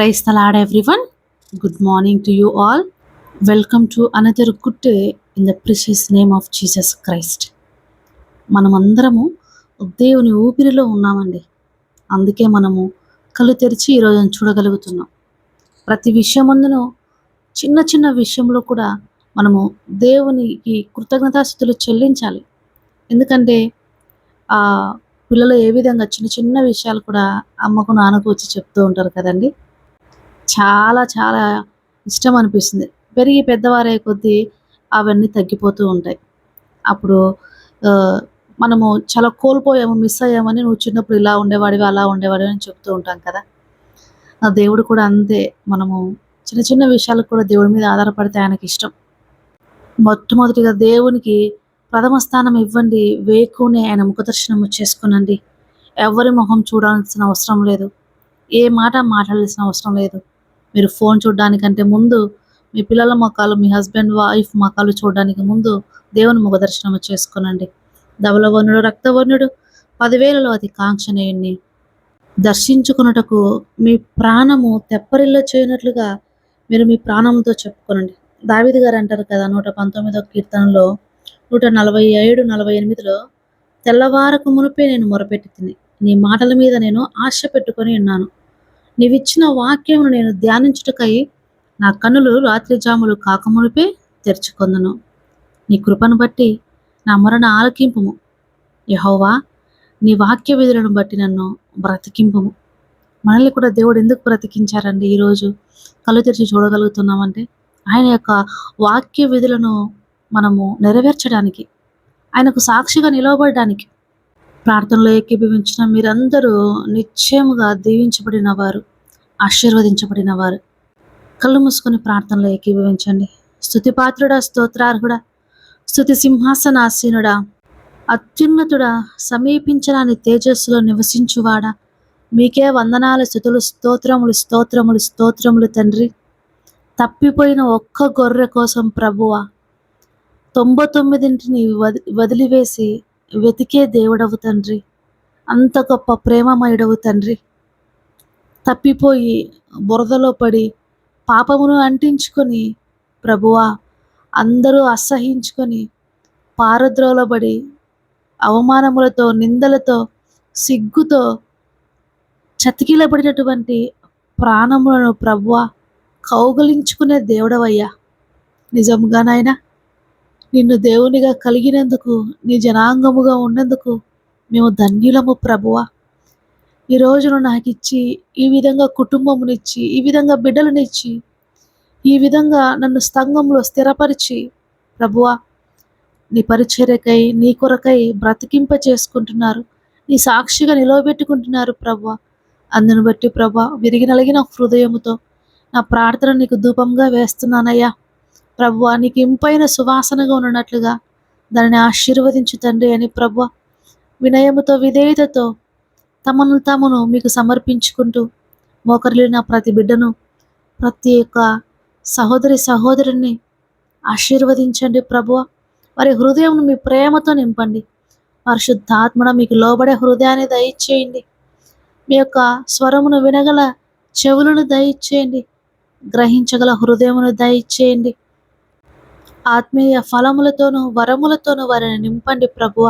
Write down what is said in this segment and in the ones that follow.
Praise the Lord, good morning to you all. Welcome to to good day in the precious name of Jesus Christ. Christ. మనమందరము దేవుని ఊపిరిలో ఉన్నామండి. అందుకే మనము కళ్ళు తెరిచి ఈరోజు చూడగలుగుతున్నాం. ప్రతి విషయమందును చిన్న చిన్న విషయంలో కూడా మనము దేవునికి కృతజ్ఞతాస్థుతులు చెల్లించాలి. ఎందుకంటే ఆ పిల్లలు ఏ విధంగా చిన్న చిన్న విషయాలు కూడా అమ్మకు నాన్నకు వచ్చి చెప్తూ ఉంటారు కదండి. చాలా చాలా ఇష్టం అనిపిస్తుంది. పెరిగి పెద్దవారే కొద్దీ అవన్నీ తగ్గిపోతూ ఉంటాయి. అప్పుడు మనము చాలా కోల్పోయాము మిస్ అయ్యామని నువ్వు చిన్నప్పుడు ఇలా ఉండేవాడివి అలా ఉండేవాడివి అని చెప్తూ ఉంటాం కదా. ఆ దేవుడు కూడా అంతే. మనము చిన్న చిన్న విషయాలకు కూడా దేవుడి మీద ఆధారపడితే ఆయనకి ఇష్టం. మొట్టమొదటిగా దేవునికి ప్రథమ స్థానం ఇవ్వండి. వేకునే ఆయన ముఖదర్శనం చేసుకునండి. ఎవరి మొహం చూడాల్సిన అవసరం లేదు. ఏ మాట మాట్లాడాల్సిన అవసరం లేదు. మీరు ఫోన్ చూడడానికంటే ముందు మీ పిల్లల మొక్కలు మీ హస్బెండ్ వైఫ్ మొక్కలు చూడడానికి ముందు దేవుని ముఖ దర్శనం చేసుకునండి. ధవలవర్ణుడు రక్తవర్ణుడు పదివేలలో అతి కాంక్షనేయుణ్ణి దర్శించుకున్నటకు మీ ప్రాణము తెప్పరిల్లో చేయనట్లుగా మీరు మీ ప్రాణంతో చెప్పుకోనండి. దావిది గారు అంటారు కదా నూట పంతొమ్మిదో కీర్తనలో నూట నలభై ఏడు నలభై ఎనిమిదిలో తెల్లవారకు మునిపే నేను మొరపెట్టి తిని నీ మాటల మీద నేను ఆశ పెట్టుకొని ఉన్నాను. నీవిచ్చిన వాక్యమును నేను ధ్యానించుటకై నా కన్నులు రాత్రి జాములు కాకమునిపే తెరుచుకొందును. నీ కృపను బట్టి నా మరణ ఆలకింపుము. యహోవా నీ వాక్య విధులను బట్టి నన్ను బ్రతికింపుము. మనల్ని కూడా దేవుడు ఎందుకు బ్రతికించారండి ఈరోజు? కళ్ళు తెరిచి చూడగలుగుతున్నామంటే ఆయన యొక్క వాక్య విధులను మనము నెరవేర్చడానికి ఆయనకు సాక్షిగా నిలవబడడానికి ప్రార్థనలో ఏకీభవించిన మీరందరూ నిశ్చయముగా దీవించబడిన వారు ఆశీర్వదించబడిన వారు కళ్ళు మూసుకొని ప్రార్థనలో ఏకీభవించండి స్థుతిపాత్రుడా స్తోత్రార్హుడా స్థుతి సింహాసనాసీనుడా అత్యున్నతుడా సమీపించరాని తేజస్సులో నివసించువాడా. మీకే వందనాలు స్థుతులు స్తోత్రములు స్తోత్రములు స్తోత్రములు తండ్రి. తప్పిపోయిన ఒక్క గొర్రె కోసం ప్రభువ తొంభై తొమ్మిదింటిని వది వదిలివేసి వెతికే దేవుడవు తండ్రి. అంత గొప్ప ప్రేమమయుడవు తండ్రి. తప్పిపోయి బురదలో పడి పాపమును అంటించుకొని ప్రభువా అందరూ అసహించుకొని పారద్రోలబడి అవమానములతో నిందలతో సిగ్గుతో చతికిలబడినటువంటి ప్రాణములను ప్రభువ కౌగలించుకునే దేవుడవయ్యా. నిజంగానైనా నిన్ను దేవునిగా కలిగినందుకు నీ జనాంగముగా ఉన్నందుకు మేము ధన్యులము ప్రభువా. ఈ రోజును నాకు ఇచ్చి ఈ విధంగా కుటుంబమునిచ్చి ఈ విధంగా బిడ్డలనిచ్చి ఈ విధంగా నన్ను స్తంభంలో స్థిరపరిచి ప్రభువా నీ పరిచర్యకై నీ కొరకై బ్రతికింప చేసుకుంటున్నారు. నీ సాక్షిగా నిలవబెట్టుకుంటున్నారు ప్రభా అందును బట్టి ప్రభా విరిగి నలిగిన హృదయముతో నా ప్రార్థన నీకు ధూపంగా వేస్తున్నానయ్యా. ప్రభువా నీకు ఇంపైన సువాసనగా ఉన్నట్లుగా దానిని ఆశీర్వదించు తండ్రి అని ప్రభు వినయముతో విధేయతతో తమను తామును మీకు సమర్పించుకుంటూ మోకరిలిన ప్రతి బిడ్డను ప్రతి ఒక్క సహోదరి సహోదరుని ఆశీర్వదించండి ప్రభువ వారి హృదయం మీ ప్రేమతో నింపండి. పరిశుద్ధాత్మడ మీకు లోబడే హృదయాన్ని దయచేయండి. మీ యొక్క స్వరమును వినగల చెవులను దయచేయండి. గ్రహించగల హృదయమును దయచేయండి. ఆత్మీయ ఫలములతోనూ వరములతోనూ వారిని నింపండి ప్రభువ.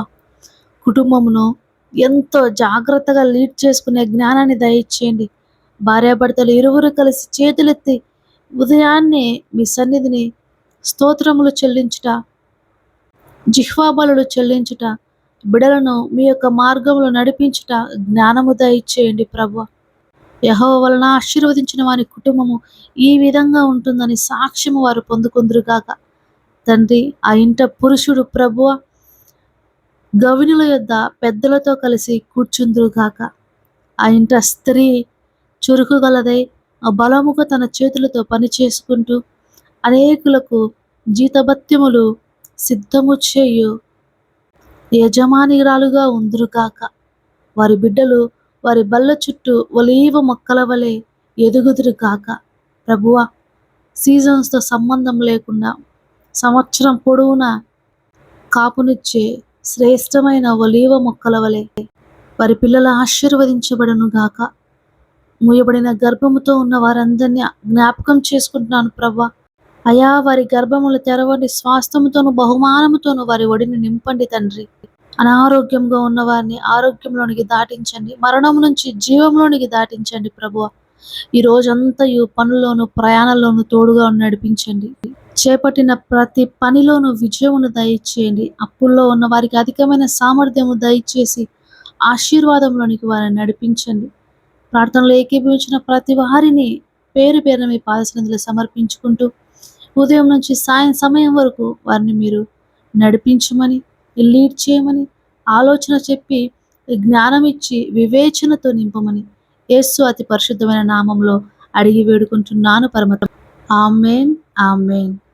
కుటుంబమును ఎంతో జాగ్రత్తగా లీడ్ చేసుకునే జ్ఞానాన్ని దయచేయండి. భార్యాభర్తలు ఇరువురు కలిసి చేతులెత్తి ఉదయాన్నే మీ సన్నిధిని స్తోత్రములు చెల్లించుట జిహ్వాబలు చెల్లించుట బిడలను మీ యొక్క మార్గంలో నడిపించుట జ్ఞానము దయచేయండి ప్రభు యహో వలన ఆశీర్వదించిన వారి కుటుంబము ఈ విధంగా ఉంటుందని సాక్ష్యము వారు పొందుకుందురుగాక తండ్రి ఆ ఇంట పురుషుడు ప్రభువ గవినుల యొద్ద పెద్దలతో కలిసి కూర్చుందురుగాక ఆ ఇంట స్త్రీ చురుకు గలదై ఆ బలముగా తన చేతులతో పని చేసుకుంటూ అనేకులకు జీతభత్యములు సిద్ధము చేయు యజమానిరాలుగా ఉందురుగాక వారి బిడ్డలు వారి బల్ల చుట్టూ ఒలీవ మొక్కల వలె ఎదుగుదురుగాక ప్రభువ సీజన్స్తో సంబంధం లేకుండా సంవత్సరం పొడవునా? కాపునిచ్చే శ్రేష్టమైన ఒలీవ మొక్కల వలె వారి పిల్లలు ఆశీర్వదించబడనుగాక మూయబడిన గర్భముతో ఉన్న వారందరినీ జ్ఞాపకం చేసుకుంటున్నాను ప్రభా అయా వారి గర్భములు తెరవండి స్వాస్థ్యముతోను బహుమానముతోను వారి ఒడిని నింపండి తండ్రి. అనారోగ్యంగా ఉన్న వారిని ఆరోగ్యంలోనికి దాటించండి మరణం నుంచి జీవంలోనికి దాటించండి ప్రభు ఈ రోజంతా ఈ పనుల్లోనూ ప్రయాణంలోనూ తోడుగా నడిపించండి. చేపట్టిన ప్రతి పనిలోనూ విజయమును దయచేయండి. అప్పుల్లో ఉన్న వారికి అధికమైన సామర్థ్యము దయచేసి ఆశీర్వాదంలోనికి వారిని నడిపించండి. ప్రార్థనలో ఏకీభవించిన ప్రతి వారిని పేరు పేరున మీ పాదసన్నిధిలో సమర్పించుకుంటూ ఉదయం నుంచి సాయం సమయం వరకు వారిని మీరు నడిపించమని లీడ్ చేయమని ఆలోచన చెప్పి జ్ఞానం ఇచ్చి వివేచనతో నింపమని యేసు అతి పరిశుద్ధమైన నామంలో అడిగి వేడుకుంటున్నాను పరమత amen amen.